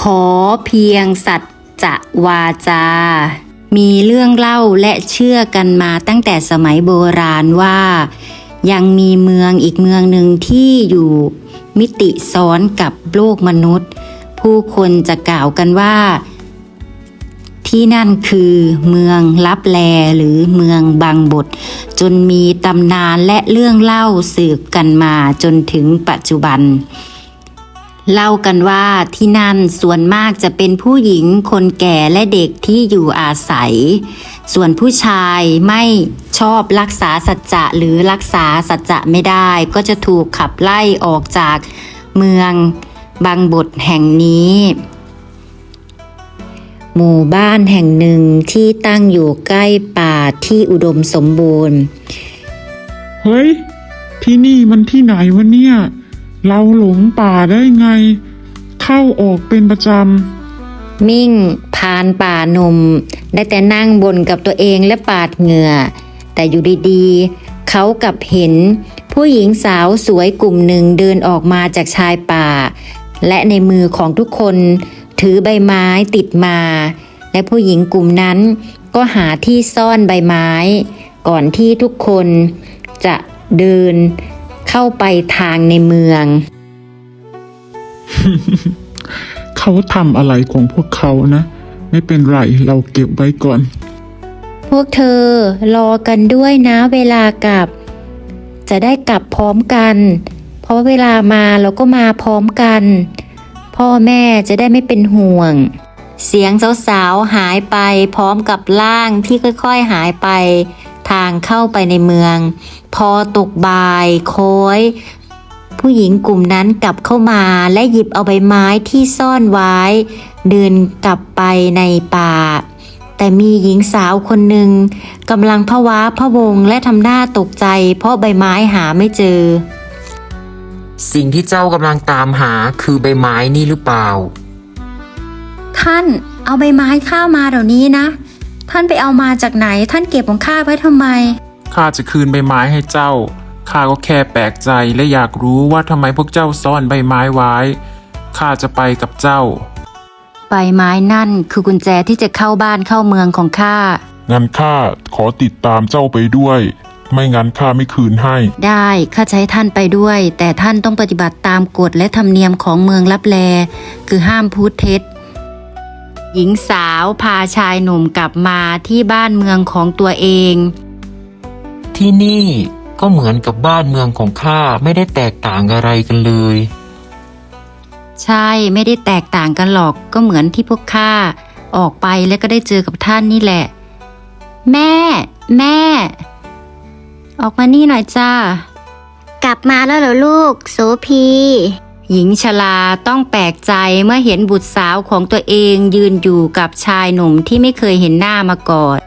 ขอเพียงสัจจะวาจา มีเรื่องเล่าและเชื่อกันมาตั้งแต่สมัยโบราณว่า ยังมีเมืองอีกเมืองหนึ่งที่อยู่มิติซ้อนกับโลกมนุษย์ ผู้คนจะกล่าวกันว่า ที่นั่นคือเมืองลับแลหรือเมืองบางบท จนมีตำนานและเรื่องเล่าสืบกันมาจนถึงปัจจุบัน เล่ากันว่าที่นั่นส่วนมากจะเป็นผู้หญิงคนแก่และเด็กที่อยู่อาศัย ส่วนผู้ชายไม่ชอบรักษาสัจจะหรือรักษาสัจจะไม่ได้ ก็จะถูกขับไล่ออกจากเมืองบางบทแห่งนี้ หมู่บ้านแห่งหนึ่งที่ตั้งอยู่ใกล้ป่าที่อุดมสมบูรณ์ เฮ้ย ที่นี่มันที่ไหนวะเนี่ย เราหลงป่าได้ไง เข้าออกเป็นประจมิ่งผ่านป่าหนุ่ม ได้แต่นั่งบนกับตัวเองและปาดเหงื่อ แต่อยู่ดีๆ เขากลับเห็น ผู้หญิงสาวสวยกลุ่มหนึ่งเดินออกมาจากชายป่า และในมือของทุกคน ถือใบไม้ติดมา และผู้หญิงกลุ่มนั้นก็หาที่ซ่อนใบไม้ ก่อนที่ทุกคนจะเดิน เข้าไปทางในเมืองำเขาทำอะไรของพวกเขานะ ไม่เป็นไรเราเก็บไว้ก่อน พวกเธอรอกันด้วยนะเวลากลับ จะได้กลับพร้อมกัน เพราะเวลามาเราก็มาพร้อมกัน พ่อแม่จะได้ไม่เป็นห่วง เสียงสาวๆหายไปพร้อมกับร่างที่ค่อยๆหายไป ทางเข้าไปในเมือง พอตกบ่ายโค้ยผู้หญิงกลุ่มนั้นกลับเข้ามาและหยิบเอาใบไม้ที่ซ่อนไว้ เดินกลับไปในป่า แต่มีหญิงสาวคนหนึ่งกำลังพะว้าพะวงและทำหน้าตกใจ เพราะใบไม้หาไม่เจอ สิ่งที่เจ้ากำลังตามหาคือใบไม้นี่หรือเปล่า ท่านเอาใบไม้ข้ามาเดี๋ยวนี้นะ ท่านไปเอามาจากไหนท่านเก็บของข้าไว้ทำไม ข้าจะคืนใบไม้ให้เจ้า ข้าก็แค่แปลกใจและอยากรู้ว่าทำไมพวกเจ้าซ่อนใบไม้ไว้ ข้าจะไปกับเจ้า ใบไม้นั่นคือกุญแจที่จะเข้าบ้านเข้าเมืองของข้า งั้นข้าขอติดตามเจ้าไปด้วย ไม่งั้นข้าไม่คืนให้ ได้ข้าจะใช้ท่านไปด้วย แต่ท่านต้องปฏิบัติตามกฎและธรรมเนียมของเมืองลับแล คือห้ามพูดเท็จ หญิงสาวพาชายหนุ่มกลับมาที่บ้านเมืองของตัวเอง ที่นี่ก็เหมือนกับบ้านเมืองของข้าไม่ได้แตกต่างอะไรกันเลย ใช่ไม่ได้แตกต่างกันหรอกก็เหมือนที่พวกข้าออกไปแล้วก็ได้เจอกับท่านนี่แหละ แม่ แม่ ออกมานี่หน่อยจ้า กลับมาแล้วเหรอลูก โสพี หญิงชราต้องแปลกใจเมื่อเห็นบุตรสาวของตัวเองยืนอยู่กับชายหนุ่มที่ไม่เคยเห็นหน้ามาก่อน